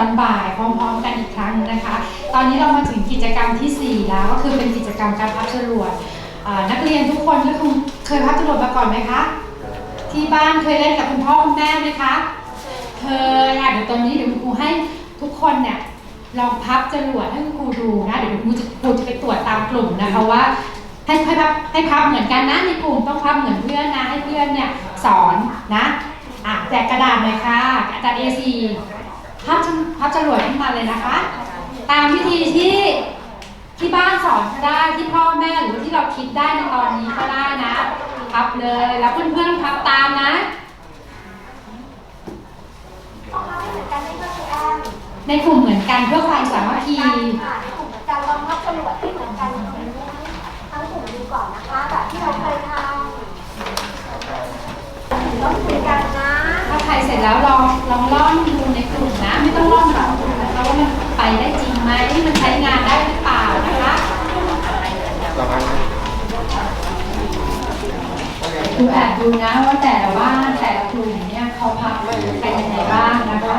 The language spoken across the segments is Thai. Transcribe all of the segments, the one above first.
เคสวัสดีตอนบ่ายพร้อมๆกันอีกครั้งนะคะ ตอนนี้เรามาถึงกิจกรรมทีสี่4 แล้วก็คือเป็นกิจกรรมการพับจรวดอ่านักเรียนทุกคนก็คงเคยพับจรวดมาก่อนไหมคะ ที่บ้านเคยเล่นกับคุณพ่อคุณแม่ไหมคะเคยอะเดี๋ยวตอนนี้เดี๋ยวคุณครูให้ทุกคนเนี่ยลองพับจรวดให้คุณครูดูนะเดี๋ยวคุณครูจะครูจะไปตรวจตามกลุ่มนะคะว่าให้ให้พับให้พับเหมือนกันนะในกลุ่มต้องพับเหมือนเพื่อนนะให้เพื่อนเนี่ยสอนนะอะแจกกระดาษหน่อยค่ะกระดาษ A4 พับพับจรวดขึ้นมาเลยนะคะ ตามวิธีที่ที่บ้านสอนก็ได้ที่พ่อแม่หรือที่เราคิดได้ในตอนนี้ก็ได้นะพับเลยแล้วเพื่อนๆพับตามนะในกลุ่มเหมือนกันเพื่อความสามัคคีค่ะในกลุ่มเหมือนกันลองพับจรวดให้เหมือนกันทั้งกลุ่มดูก่อนนะคะแบบที่เราเคยทำต้องคุยกันนะ เสร็จแล้วลองลองล่อนดูในกลุ่มนะ ไม่ต้องล่อนหรอกนะคะว่ามันไปได้จริงไหมมันใช้งานได้หรือเปล่านะคะสองอันนะดูแอบดูนะว่าแต่ละบ้านแต่ละกลุ่มเนี่ยเขาพักกันยังไงบ้างนะคะ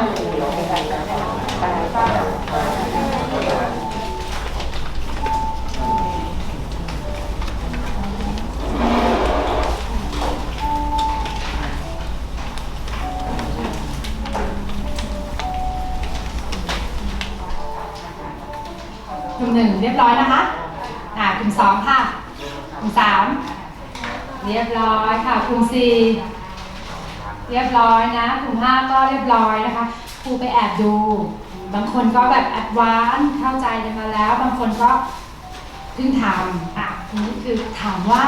กลุ่มหนึ่งเรียบร้อยนะคะ อ่ากลุ่มสองค่ะ กลุ่มสามเรียบร้อยค่ะ กลุ่มสี่เรียบร้อยนะ กลุ่มห้าก็เรียบร้อยนะคะครูไปแอบดู บางคนก็แบบแอดวานเข้าใจกันมาแล้ว บางคนก็เพิ่งทำอะทีนี้คือถามว่า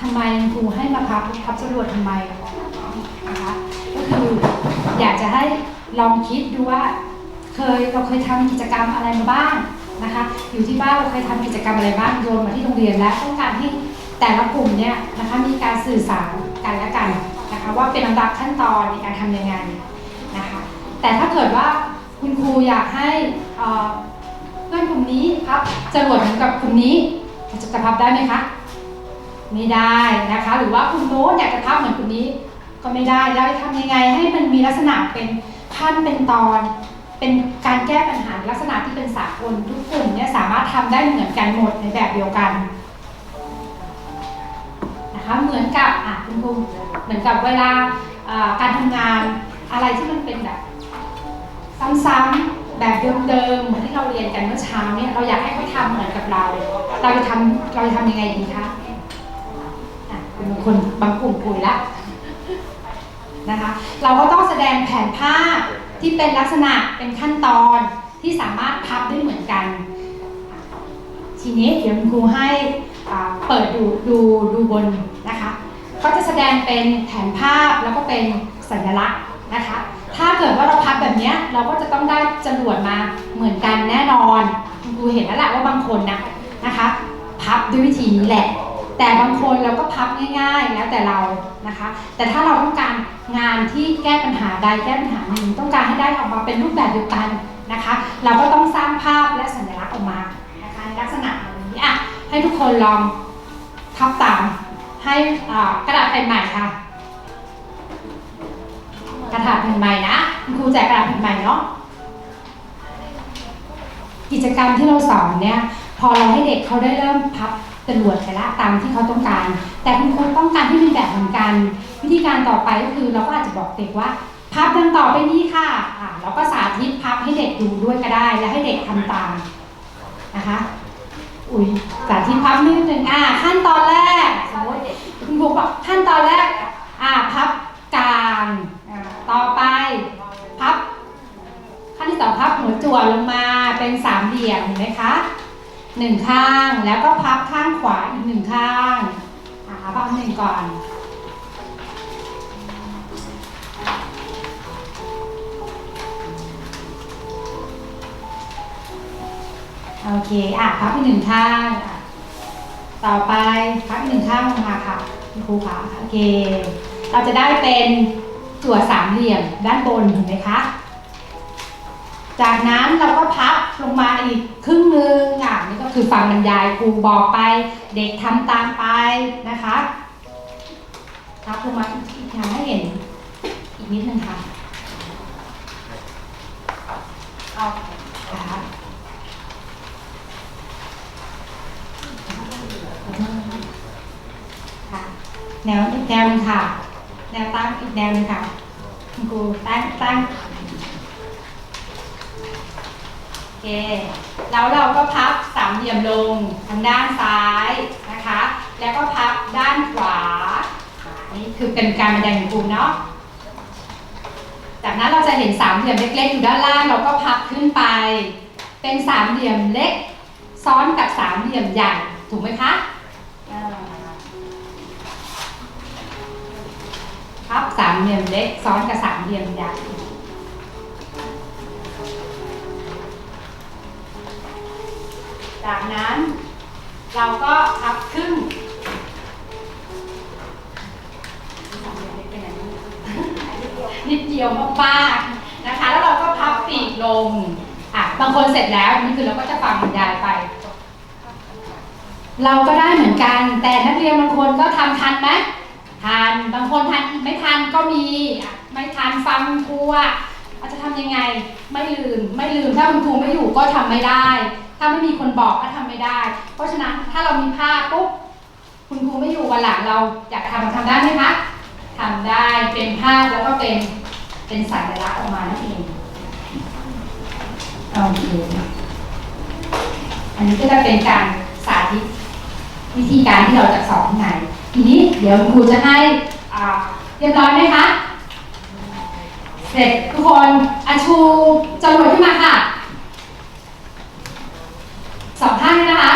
ทำไมครูให้มาพับพับจรวดทำไมนะคะก็คืออยากจะให้ลองคิดดูว่าเคยเราเคยทำกิจกรรมอะไรมาบ้าง นะคะ อยู่ที่บ้านเราเคยทำกิจกรรมอะไรบ้างโยนมาที่โรงเรียนและต้องการที่แต่ละกลุ่มเนี่ยนะคะมีการสื่อสารกันและกันนะคะว่าเป็นลำดับขั้นตอนในการทำยังไงนะคะแต่ถ้าเกิดว่าคุณครูอยากให้เพื่อนกลุ่มนี้พับจรวดเหมือนกับกลุ่มนี้จะจะพับได้ไหมคะไม่ได้นะคะ หรือว่าคุณโน้ตอยากจะพับเหมือนกลุ่มนี้ก็ไม่ได้แล้วจะทำยังไงให้มันมีลักษณะเป็นขั้นเป็นตอน เป็นการแก้ปัญหาลักษณะที่เป็นสากลทุกกลุ่มเนี่ยสามารถทำได้เหมือนกันหมดในแบบเดียวกันนะคะเหมือนกับอะคุณครูเหมือนกับเวลาการทำงานอะไรที่มันเป็นแบบซ้ำๆแบบเดิมๆเหมือนที่เราเรียนกันเมื่อเช้าเนี่ยเราอยากให้เขาทำเหมือนกับเรา เราจะทำเราจะทำยังไงดีคะอะเป็นบางคนบางกลุ่มคุยละนะคะ เราก็ต้องแสดงแผนภาพ ที่เป็นลักษณะเป็นขั้นตอนที่สามารถพับได้เหมือนกัน ทีนี้เดี๋ยวคุณครูให้เปิดดูดูดูบนนะคะก็จะแสดงเป็นแผนภาพแล้วก็เป็นสัญลักษณ์นะคะ ถ้าเกิดว่าเราพับแบบนี้เราก็จะต้องได้จรวดมาเหมือนกันแน่นอน คุณครูเห็นแล้วแหละว่าบางคนนะนะคะ พับด้วยวิธีนี้แหละ แต่บางคนเราก็พับง่ายๆแล้วแต่เรานะคะ แต่ถ้าเราต้องการงานที่แก้ปัญหาใดแก้ปัญหาหนึ่งต้องการให้ได้ออกมาเป็นรูปแบบเดียวกันนะคะ เราก็ต้องสร้างภาพและสัญลักษณ์ออกมานะคะในลักษณะแบบนี้อะให้ทุกคนลองพับตามให้กระดาษแผ่นใหม่ค่ะ กระดาษแผ่นใหม่นะคุณครูแจกกระดาษแผ่นใหม่เนาะกิจกรรมที่เราสอนเนี่ยพอเราให้เด็กเขาได้เริ่มพับ จรวดไปละตามที่เขาต้องการ แต่คุณครูต้องการที่เป็นแบบเหมือนกัน วิธีการต่อไปก็คือเราก็อาจจะบอกเด็กว่าพับดังต่อไปนี้ค่ะอ่าเราก็สาธิตพับให้เด็กดูด้วยก็ได้ และให้เด็กทำตามนะคะอุ้ยสาธิตพับนิดหนึ่งอ่าขั้นตอนแรกสมมติคุณครูบอกขั้นตอนแรกอ่าพับกลางต่อไปพับ ขั้นที่สองพับหัวจั่วลงมาเป็นสามเหลี่ยมเห็นไหมคะ หนึ่งข้างแล้วก็พับข้างขวาอีกหนึ่งข้างอ่าพับหนึ่งก่อน โอเคอะพับอีกหนึ่งข้างต่อไปพับอีกหนึ่งข้างลงมาค่ะคุณครูค่ะโอเค เราจะได้เป็นจั่วสามเหลี่ยมด้านบนเห็นไหมคะจากนั้นเราก็พับลงมาอีกครึ่งนึงอะนี่ก็ คือฟังบรรยายครูบอกไป เด็กทำตามไปนะคะครับลงมาอีกอย่าให้เห็นอีกนิดนึงค่ะเอาค่ะแนวแนวนึงค่ะ แนวตั้งอีกแนวนึงค่ะครูตั้งตั้ง เค แล้วเราก็พับสามเหลี่ยมลงทางด้านซ้ายนะคะ แล้วก็พับด้านขวา นี่คือเป็นการบันไดของครูเนาะ จากนั้นเราจะเห็นสามเหลี่ยมเล็กๆอยู่ด้านล่าง เราก็พับขึ้นไป เป็นสามเหลี่ยมเล็ก ซ้อนกับสามเหลี่ยมใหญ่ ถูกไหมคะพับสามเหลี่ยมเล็กซ้อนกับสามเหลี่ยมใหญ่ จากนั้นเราก็พับครึ่งนิดเดียวมากๆนะคะ แล้วเราก็พับปีกลงอะบางคนเสร็จแล้วนี่คือเราก็จะฟังบรรยายไป เราก็ได้เหมือนกัน แต่นักเรียนบางคนก็ทำทันไหมทันบางคนทันไม่ทันก็มีไม่ทันฟังครูอะเราจะทำยังไงไม่ลืมไม่ลืมถ้าคุณครูไม่อยู่ก็ทำไม่ได้ ถ้าไม่มีคนบอกก็ทำไม่ได้ เพราะฉะนั้นถ้าเรามีภาพปุ๊บคุณครูไม่อยู่วันหลังเราอยากทำทำได้ไหมคะทำได้เป็นภาพแล้วก็เป็นเป็นสัญลักษณ์ออกมานั่นเองโอเคอันนี้ก็จะเป็นการสาธิตวิธีการที่เราจะสอนข้างในทีนี้เดี๋ยวครูจะให้เรียบร้อยไหมคะ เสร็จทุกคนอาชูจรวดขึ้นมาค่ะ สองท่านเลยนะคะ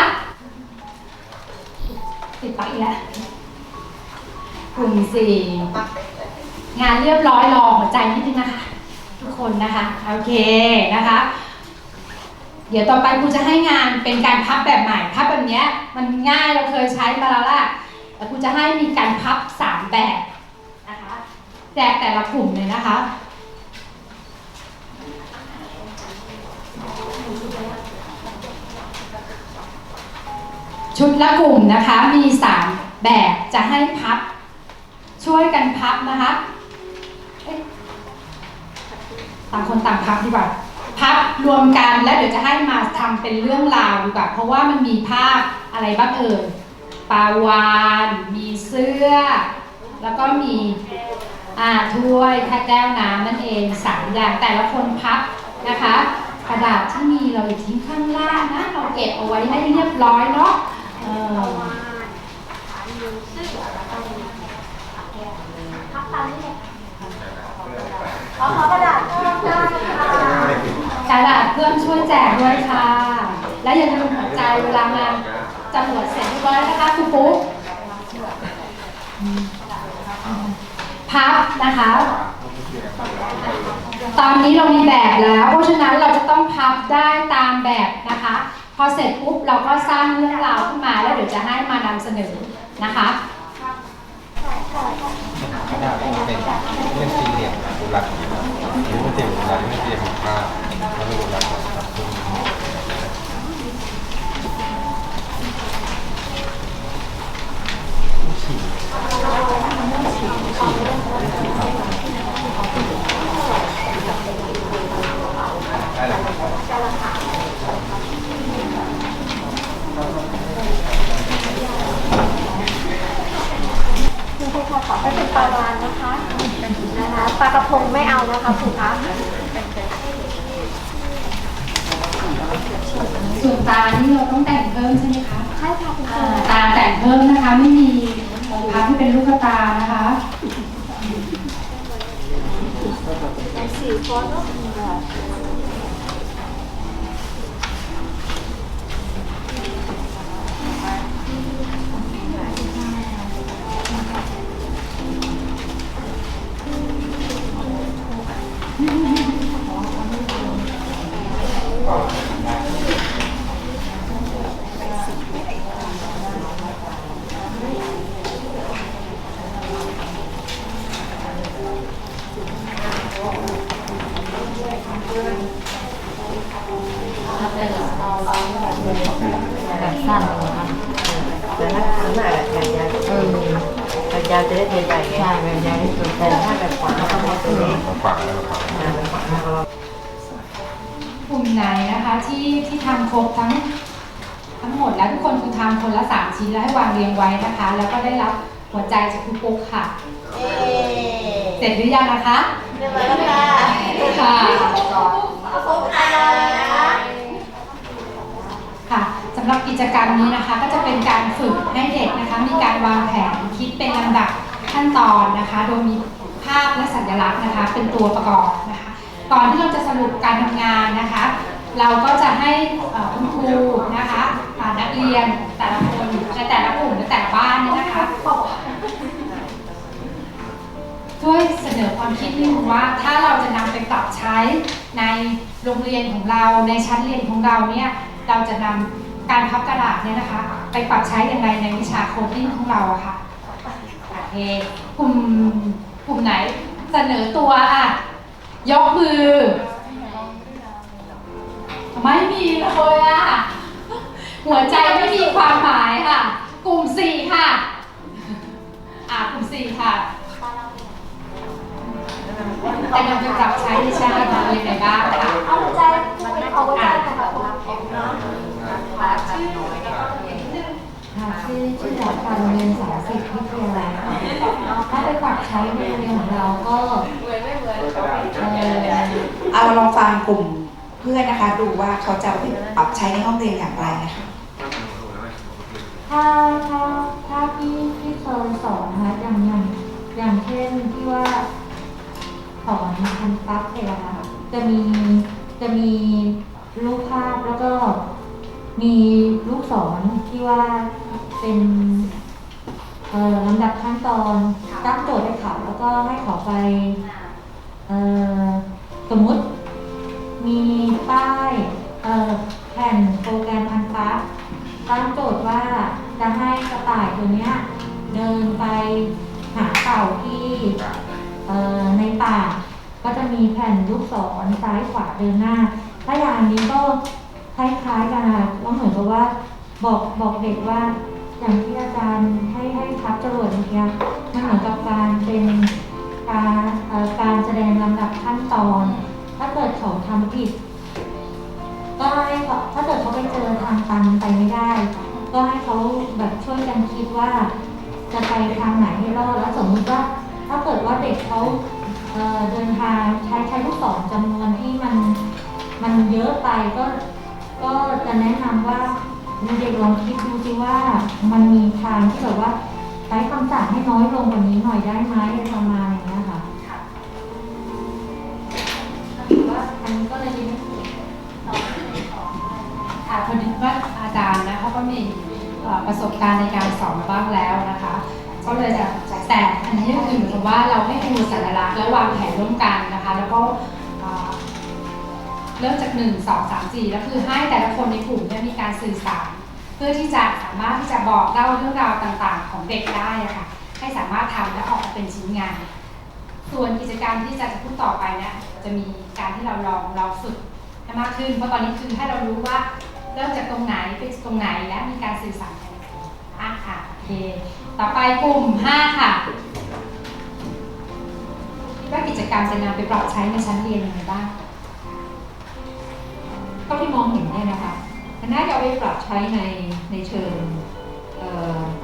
ติดปักอีกแล้วกลุ่มสี่งานเรียบร้อยรอหัวใจนิดนึงนะคะ ทุกคนนะคะ โอเคนะคะ เดี๋ยวต่อไปครูจะให้งานเป็นการพับแบบใหม่พับแบบเนี้ยมันง่ายเราเคยใช้มาแล้วล่ะแต่ครูจะให้มีการพับสามแบบนะคะแจกแต่ละกลุ่มเลยนะคะ ชุดละกลุ่มนะคะมีสามแบบจะให้พับ ช่วยกันพับนะคะต่างคนต่างพับดีกว่า พับรวมกันแล้วเดี๋ยวจะให้มาทำเป็นเรื่องราวดีกว่า เพราะว่ามันมีภาพอะไรบ้างเอ่ยปาวาน มีเสื้อ แล้วก็มีอ่าถ้วยแค่แก้วน้ำนั่นเองสามอย่างแต่ละคนพับนะคะ กระดาษที่มีเราอยู่ทิ้งข้างล่างนะ เราเก็บเอาไว้ให้เรียบร้อยเนาะ เออพับตามนี้เลยขอขอกระดาษเพิ่มได้ค่ะกระดาษเพื่อนช่วยแจกด้วยค่ะ และอย่าลืมหัวใจเวลางานจำรวจเสร็จเรียบร้อยนะคะครูปุ๊กพับนะคะ ตอนนี้เรามีแบบแล้ว เพราะฉะนั้นเราจะต้องพับได้ตามแบบนะคะ พอเสร็จปุ๊บเราก็สร้างเรื่องราวขึ้นมาแล้วเดี๋ยวจะให้มานำเสนอนะคะกระดาษเป็นเป็นสี่เหลี่ยมอุลักหรือไม่เต็มอุลักไม่เต็มผ้าแล้วไม่อุลักครับได้เลยครับ คุณครูขอขอไปเป็นปลาวานนะคะนะคะ ปลากระพงไม่เอานะคะครูคะส่วนตานี่เราต้องแต่งเพิ่มใช่ไหมคะใช่ค่ะคุณคอ่ารูตาแต่งเพิ่มนะคะ ไม่มีพับที่เป็นลูกตานะคะสี่คนเนอ Mm-hmm. แล้วให้วางเรียงไว้นะคะแล้วก็ได้รับหัวใจจากคุณปุ๊กค่ะ เสร็จหรือยังนะคะเรียบร้อยแล้วค่ะค่ะโฟกัสนะคะค่ะสำหรับกิจกรรมนี้นะคะ ก็จะเป็นการฝึกให้เด็กนะคะ มีการวางแผนคิดเป็นลำดับขั้นตอนนะคะ โดยมีภาพและสัญลักษณ์นะคะ เป็นตัวประกอบนะคะ ก่อนที่เราจะสรุปการทำงานนะคะ เราก็จะให้เอ่อคุณครูนะคะอ่านักเรียนแต่ละคนในแต่ละกลุ่มในแต่ละบ้านเนี่ยนะคะ ช่วยเสนอความคิดนิดนึงว่า ถ้าเราจะนำไปปรับใช้ในโรงเรียนของเราในชั้นเรียนของเราเนี่ยเราจะนำการพับกระดาษเนี่ยนะคะ ไปปรับใช้ยังไงในวิชาโคดดิ้งของเราอะค่ะโอเคกลุ่มกลุ่มไหนเสนอตัวอะยกมือ ไม่มีเลยอะหัวใจไม่มีความหมายค่ะ กลุ่มสี่ค่ะ อ่ากลุ่มสี่ค่ะ จะนำไปปรับใช้ในชั้นเรียนของเรียนไหนบ้างคะเอาหัวใจเอาหัวใจนะคะคุณเนาะค่ะชื่อชื่อหลักการโรงเรียนสารสิทธิ์วิทยาลัยค่ะถ้าไปปรับใช้ในโรงเรียนของเราก็เอ่อเอาลองฟังกลุ่มเพื่อนนะคะ ดูว่าเขาจะเอาไปปรับใช้ในห้องเรียนอย่างไรนะคะถ้าถ้าถ้าที่ที่เคยสอนนะคะอย่างอย่างอย่างเช่นที่ว่า สอนพันปั๊บเนี่ยนะคะจะมีจะมีรูปภาพแล้วก็มีลูกศรที่ว่าเป็นเอ่อลำดับขั้นตอนตั้งโจทย์ให้เขาแล้วก็ให้เขาไปเอ่อสมมุติมีป้ายเอ่อแผ่นโปรแกรมพันปั๊บตั้งโจทย์ว่าจะให้กระต่ายตัวเนี้ยเดินไปหาเต่าที่เอ่อ ในป่าก็จะมีแผ่นลูกศรซ้ายขวาเดินหน้า ถ้าอย่างนี้ก็คล้ายๆกันนะคะก็เหมือนกับว่าบอกบอกเด็กว่าอย่างที่อาจารย์ให้ให้พับจรวดเมื่อกี้มันเหมือนกับการเป็นการการแสดงลำดับขั้นตอน ถ้าเกิดเขาทำผิดก็ให้เขาถ้าเกิดเขาไปเจอทางตันไปไม่ได้ ก็ให้เขาแบบช่วยกันคิดว่า จะไปทางไหนให้รอดแล้วสมมุติว่า ถ้าเกิดว่าเด็กเขาเอ่อเดินทางใช้ใช้ลูกศรจำนวนที่มันมันเยอะไปก็ก็จะแนะนำว่าเด็กๆลองคิดดูสิว่ามันมีทางที่แบบว่าใช้คำสั่งให้น้อยลงกว่านี้หน่อยได้ไหมอะไรประมาณอย่างเงี้ยค่ะถือว่าอันนี้ก็เลยยังไม่ถูกค่ะพอดีว่าอาจารย์นะเขาก็มีเอ่อประสบการณ์ในการสอนมาบ้างแล้วนะคะ ก็เลยจะแต่อันนี้ก็คือเหมือนกับว่าเราให้ดูสัญลักษณ์และวางแผนร่วมกันนะคะ แล้วก็เริ่มจากหนึ่งสองสามสี่แล้วคือให้แต่ละคนในกลุ่มเนี่ยมีการสื่อสาร เพื่อที่จะสามารถที่จะบอกเล่าเรื่องราวต่างๆ ของเด็กได้อะค่ะให้สามารถทำและออกมาเป็นชิ้นงาน ส่วนกิจกรรมที่จะพูดต่อไปเนี่ยจะมีการที่เราลองเราฝึกให้มากขึ้น เพราะตอนนี้คือให้เรารู้ว่าเริ่มจากตรงไหนไปตรงไหนและมีการสื่อสารกันอะค่ะโอเค ต่อไปกลุ่ม 5 ค่ะคิดว่ากิจกรรมจะนำไปปรับใช้ในชั้นเรียนยังไงบ้างเท่าที่มองเห็นเนี่ยนะคะมันน่าจะเอาไปปรับใช้ในในเชิง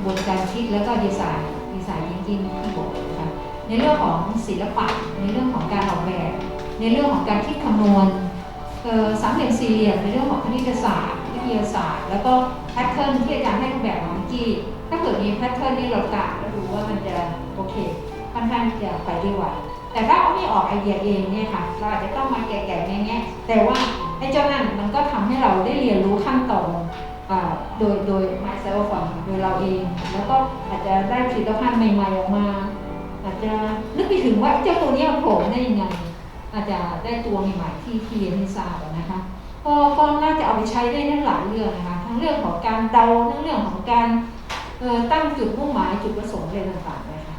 บนการคิดแล้วก็ดีไซน์ดีไซน์จริงๆที่บอกนะคะในเรื่องของศิลปะ ในเรื่องของการออกแบบ ในเรื่องของการคิดคำนวณสามเหลี่ยมสี่เหลี่ยมในเรื่องของคณิตศาสตร์ ทยาศาสตร์ แล้วก็แพทเทิร์นที่อาจารย์ให้รูปแบบของเมื่อกี้ถ้าเกิดมีแพทเทิร์นนี่เรากะแล้วดูว่ามันจะโอเคค่อนข้างจะไปได้ไวแต่ถ้าเอาไม่ออกไอเดียเองเนี่ยค่ะ เราอาจจะต้องมาแกะๆแง่ๆแต่ว่าไอ้เจ้านั่นมันก็ทำให้เราได้เรียนรู้ขั้นตอนโดยโดย myself อะโดยเราเอง แล้วก็อาจจะได้ผลิตภัณฑ์ใหม่ๆออกมา อาจจะนึกไปถึงว่าเจ้าตัวนี้มันโผล่มได้ยังไง อาจจะได้ตัวใหม่ๆที่ที่เรียนให้ทราบนะคะ ก็ก็น่าจะเอาไปใช้ได้ทั้งหลายเรื่องนะคะทั้งเรื่องของการเดาทั้งเรื่องของการตั้งจุดมุ่งหมายจุดประสงค์อะไรต่างๆเลยค่ะ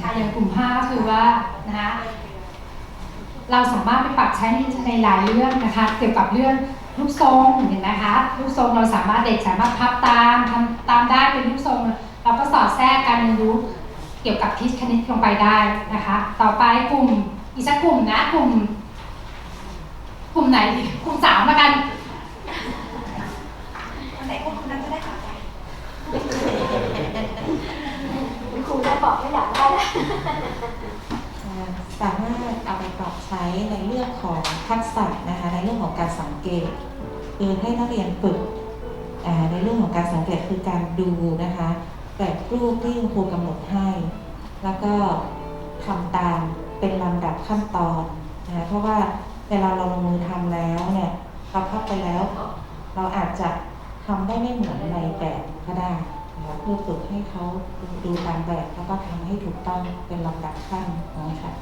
คะอย่างกลุ่ม5ก็คือว่านะคะเราสามารถไปปรับใช้ในหลายเรื่องนะคะเกี่ยวกับเรื่องรูปทรงเห็นนะคะรูปทรงเราสามารถเด็กสามารถพับตามทำตามได้เป็นรูปทรง เราก็สอดแทรกการเรียนรู้เกี่ยวกับทิศคณิตลงไปได้นะคะ ต่อไปกลุ่ม อีกสักกลุ่มนะกลุ่ม กลุ่มไหนดีกลุ่มสามละกันไหนพวกคุณนั้นก็ได้ค่ะบอกไม่อยากได้แล้วสามารถเอาไปปรับใช้ในเรื่องของทักษะนะคะในเรื่องของการสังเกตคือให้นักเรียนฝึกในเรื่องของการสังเกตคือการดูนะคะแบบรูปที่คุณครูกำหนดให้ แล้วก็ทำตาม เป็นลำดับขั้นตอนนะคะเพราะว่าเวลาเราลงมือทำแล้วเนี่ยเราพับไปแล้ว เราอาจจะทำได้ไม่เหมือนในแบบก็ได้นะคะเพื่อฝึกให้เขาดูตามแบบแล้วก็ทำให้ถูกต้องเป็นลำดับขั้นนะคะ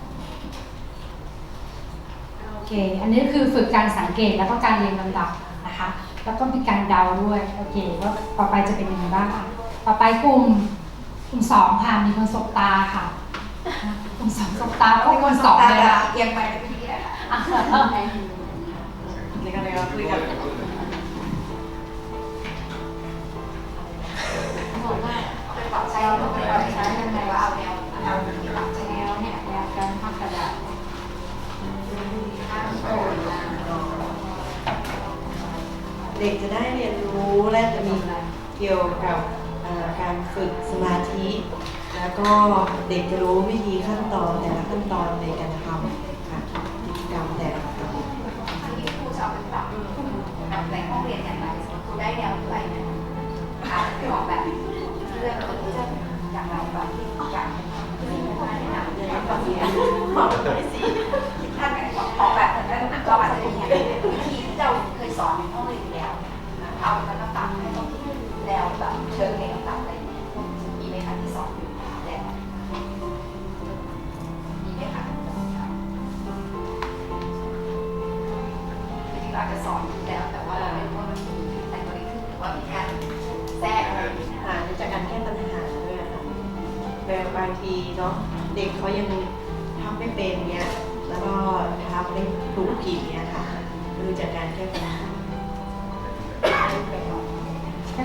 โอเค อันนี้คือฝึกการสังเกตแล้วก็การเรียงลำดับนะคะ แล้วก็มีการเดาด้วยโอเคว่าต่อไปจะเป็นยังไงบ้างค่ะต่อไปกลุ่มกลุ่มสองค่ะมีคนสบตาค่ะ กลุ่มสองสบตาก็เป็นคนสองเลยค่ะเอียงไปเป็นที่อะค่ะนี่ก็เลยก็คุยกันบอกว่าไปปรับใช้เราไปปรับใช้ยังไงว่าเอาแนวเอาปรับใช้แนวเนี่ยแนวการพับกระดาษเด็กจะได้เรียนรู้และจะมีเกี่ยวกับการฝึกสมาธิ แล้วก็เด็กจะรู้วิธีขั้นตอนแต่ละขั้นตอนในการทำค่ะกิจกรรมแต่ละครั้งที่ครูสอาไปรับปรับในห้องเรียนอย่างไรครูได้แนวอะไร่เนี่ยอาจจะออกแบบเรื่องตัวนี้จะอย่างไรแบบที่จากที่ไม่ได้แนะนำเรื่อนนี้บอกไปสิ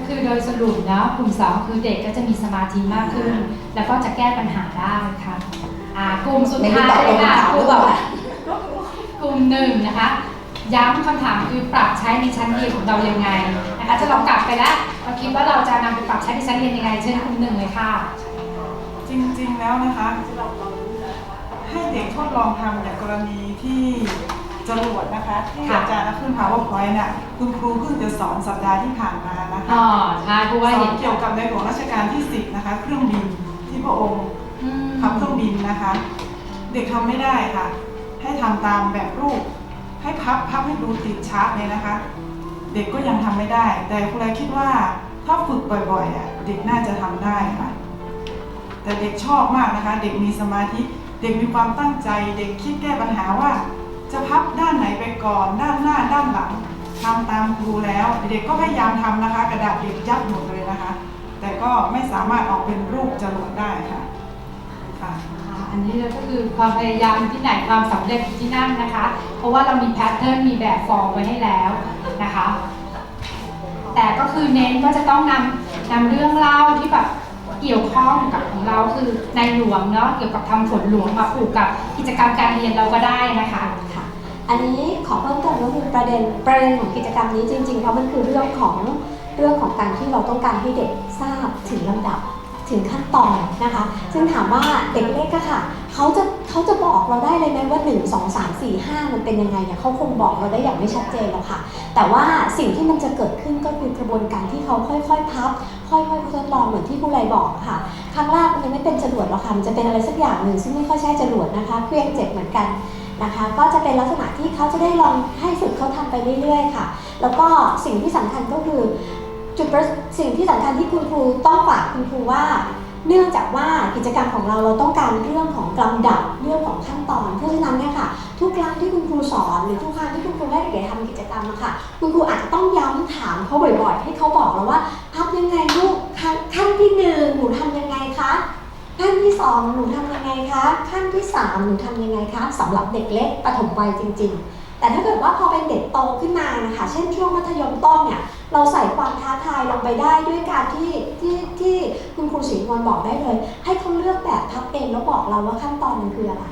คือโดยสรุปนะกลุ่มสองคือเด็กก็จะมีสมาธิมากขึ้น แล้วก็จะแก้ปัญหาได้ค่ะอ่ากลุ่มสุดท้ายเลยค่ะกลุ่มกลุ่มหนึ่งนะคะย้ำคำถามคือปรับใช้ในชั้นเรียนของเรายังไงนะคะจะลองกลับไปแล้วเราคิดว่าเราจะนำไปปรับใช้ในชั้นเรียนยังไง เชิญกลุ่มหนึ่งเลยค่ะ จริงๆแล้วนะคะให้เด็กทดลองทำอย่างกรณีที่ จรวดนะคะที่ค่ะอาจารย์เอาขึ้น powerpoint น่ะคุณครูเพิ่งจะสอนสัปดาห์ที่ผ่านมานะคะอ๋อใช่เพราะว่าสอเห็นนเกี่ยวกับในหลวงรัชกาลที่ 10 นะคะ เครื่องบินที่พระองค์อืมขับเครื่องบินนะคะ เด็กทำไม่ได้ค่ะ ให้ทำตามแบบรูป ให้พับพับให้ดูติดชาร์ตเลยนะคะ เด็กก็ยังทำไม่ได้ แต่ครูเลยคิดว่าถ้าฝึกบ่อยๆอะเด็กน่าจะทำได้ค่ะ แต่เด็กชอบมากนะคะ เด็กมีสมาธิ เด็กมีความตั้งใจ เด็กคิดแก้ปัญหาว่า จะพับด้านไหนไปก่อน ด้านหน้าด้านหลังทำตามครูแล้ว เด็กก็พยายามทำนะคะ กระดาษเด็กยับหมดเลยนะคะ แต่ก็ไม่สามารถออกเป็นรูปจรวดได้ค่ะค่ะอันนี้ก็คือความพยายามที่ไหนความสำเร็จที่นั่นนะคะ เพราะว่าเรามีแพทเทิร์นมีแบบฟอร์มไว้ให้แล้วนะคะ แต่ก็คือเน้นว่าจะต้องนำนำเรื่องเล่าที่แบบเกี่ยวข้องกับของเราคือในหลวงเนาะเกี่ยวกับทำฝนหลวงมาผูกกับกิจกรรมการเรียนเราก็ได้นะคะ อันนี้ขอเพิ่มเติมก็คือประเด็นประเด็นของกิจกรรมนี้จริงๆเพราะมันคือเรื่องของเรื่องของการที่เราต้องการให้เด็กทราบถึงลำดับถึงขั้นตอนนะคะ ซึ่งถามว่าเด็กเล็กอะค่ะเขาจะเขาจะบอกเราได้เลยไหมว่า 1 2 3 4 5 มันเป็นยังไงเนี่ยเขาคงบอกเราได้อย่างไม่ชัดเจนหรอกค่ะ แต่ว่าสิ่งที่มันจะเกิดขึ้นก็คือกระบวนการที่เขาค่อยๆ พับ ค่อยๆทดลองเหมือนที่ผู้ไรบอกค่ะ ครั้งแรกมันยังไม่เป็นจรวดหรอกค่ะมันจะเป็นอะไรสักอย่างหนึ่งซึ่งไม่ค่อยใช่จรวดนะคะเครื่องเจ็บเหมือนกัน นะคะ ก็จะเป็นลักษณะที่เขาจะได้ลองให้ฝึกเขาทำไปเรื่อยๆค่ะ แล้วก็สิ่งที่สำคัญก็คือจุดสิ่งที่สำคัญที่คุณครูต้องฝากคุณครูว่า เนื่องจากว่ากิจกรรมของเราเราต้องการเรื่องของลำดับเรื่องของขั้นตอน เพราะฉะนั้นเนี่ยค่ะทุกครั้งที่คุณครูสอนหรือทุกครั้งที่คุณครูให้เด็กๆทำกิจกรรมอะค่ะคุณครูอาจจะต้องย้ำถามเขาบ่อยๆ ให้เขาบอกเราว่าพับยังไงลูกขั้นขั้นที่หนึ่งหนูทำยังไงคะ ขั้นที่สองหนูทำยังไงคะขั้นที่สามหนูทำยังไงคะสำหรับเด็กเล็กปฐมวัยจริง ๆ แต่ถ้าเกิดว่าพอเป็นเด็กโตขึ้นมานะคะเช่นช่วงมัธยมต้นเนี่ยเราใส่ความท้าทายลงไปได้ด้วยการที่ที่ที่คุณครูศรีนวลบอกได้เลย ให้เขาเลือกแบบพับเองแล้วบอกเราว่าขั้นตอนมันคืออะไร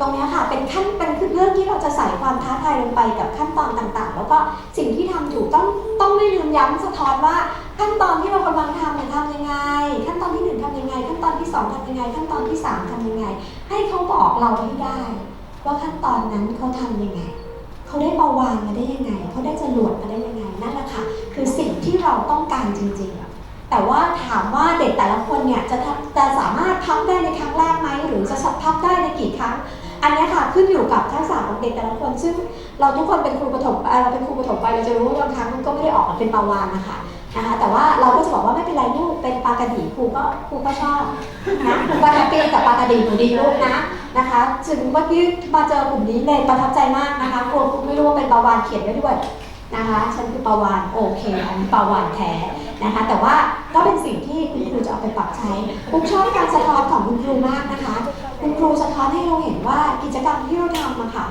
ตรงนี้ค่ะเป็นขั้นเป็นคือเรื่องที่เราจะใส่ความท้าทายลงไปกับขั้นตอนต่างๆ แล้วก็สิ่งที่ทำอยู่ต้องต้องไม่ลืมย้ำสะท้อนว่าขั้นตอนที่เรากำลังทำเนี่ยทำยังไง ขั้นตอนที่หนึ่งท อนตอนที่สองทำยังไง ขั้นตอนที่สามทำยังไง ให้เขาบอกเราให้ได้ ว่าขั้นตอนนั้นเขาทำยังไงเขาได้เบาวานมาได้ยังไงเขาได้จรวดมาได้ยังไงนั่นแหละค่ะคือสิ่งที่เราต้องการจริงๆ แต่ว่าถามว่าเด็กแต่ละคนเนี่ยจะทจะสามารถพับได้ในครั้งแรกไหมหรือจะพับได้ในกี่ครั้ง อันนี้ค่ะขึ้นอยู่กับทักษะของเด็กแต่ละคน ซึ่งเราทุกคนเป็นครูประถมเราเป็นครูประถมไปเราจะรู้ว่าบางครั้งมันก็ไม่ได้ออกมาเป็นปลาวานนะคะ นะคะแต่ว่าเราก็จะบอกว่าไม่เป็นไรลูกเป็นปลากระดีครูก็ครูก็ชอบนะครูก็แฮปปี้กับปลากระดีหนูดีลูกนะนะคะถึงเมื่อกี้มาเจอกลุ่มนี้เลยประทับใจมากนะคะครูครูไม่รู้ว่าเป็นปลาวานเขียนไว้ด้วยนะคะฉันคือปลาวานโอเคอันนี้ปลาวานแท้นะคะ แต่ว่าก็เป็นสิ่งที่คุณครูจะเอาไปปรับใช้ปุ๊กชอบการสะท้อนของคุณครูมากนะคะ คุณครูสะท้อนให้เราเห็นว่ากิจกรรมที่เราทำอะค่ะ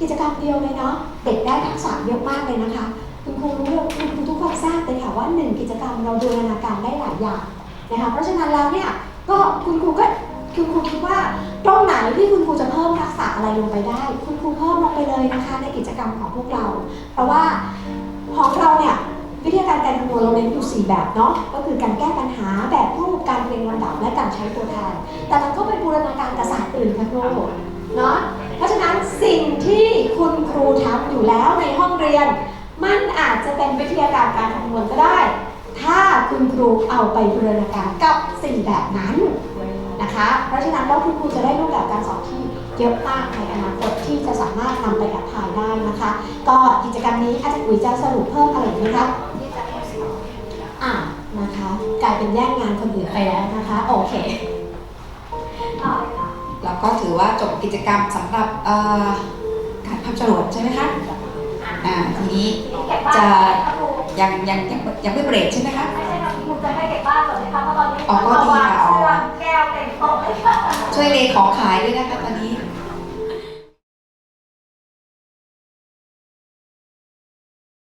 กิจกรรมเดียวเลยเนาะเด็กได้ทักษะเยอะมากเลยนะคะ คุณครูรู้เลยคุณครูทุกคนทราบเลยค่ะว่าหนึ่งกิจกรรมเราดูนานาการได้หลายอย่างนะคะเพราะฉะนั้นแล้วเนี่ยก็คุณครูก็คุณครูคิดว่าตรงไหนที่คุณครูจะเพิ่มทักษะอะไรลงไปได้ คุณครูเพิ่มลงไปเลยนะคะในกิจกรรมของพวกเรา เพราะว่าของเราเนี่ยวิธีการการคำนวณเราเน้นอยู่ 4 แบบเนาะก็คือการแก้ปัญหาแบบรูปการเรียงลำดับและการใช้ตัวแทน แต่มันก็เป็นบูรณาการกับศาสตร์อื่นค่ะครูเนาะเพราะฉะนั้นสิ่งที่คุณครูทำอยู่แล้วในห้องเรียน มันอาจจะเป็นวิทยาการการคำนวณก็ได้ ถ้าคุณครูเอาไปบูรณาการกับสิ่งแบบนั้นนะคะ เพราะฉะนั้นแล้วคุณครูจะได้รูปแบบการสอนที่เยอะมากในอนาคตที่จะสามารถนำไปแอพพลายได้นะคะ ก็กิจกรรมนี้อาจารย์อุ๋ยจะสรุปเพิ่มอะไรไหมคะอะนะคะ กลายเป็นแย่งงานคนอื่นไปแล้วนะคะ โอเคต่อเลยค่ะแล้วก็ถือว่าจบกิจกรรมสำหรับการพับจรวดใช่ไหมคะ อ่าทีนี้จะยังยังยังยังไม่เบรกใช่ไหมคะไม่ใช่ค่ะคุณจะให้เก็บบ้านก่อนนะคะเพราะตอนนี้อ๋อก็ดีค่ะอ๋อเสื้อแก้วเต็มโต๊ะเลยค่ะช่วยเลขของขายด้วยนะคะตอนนี้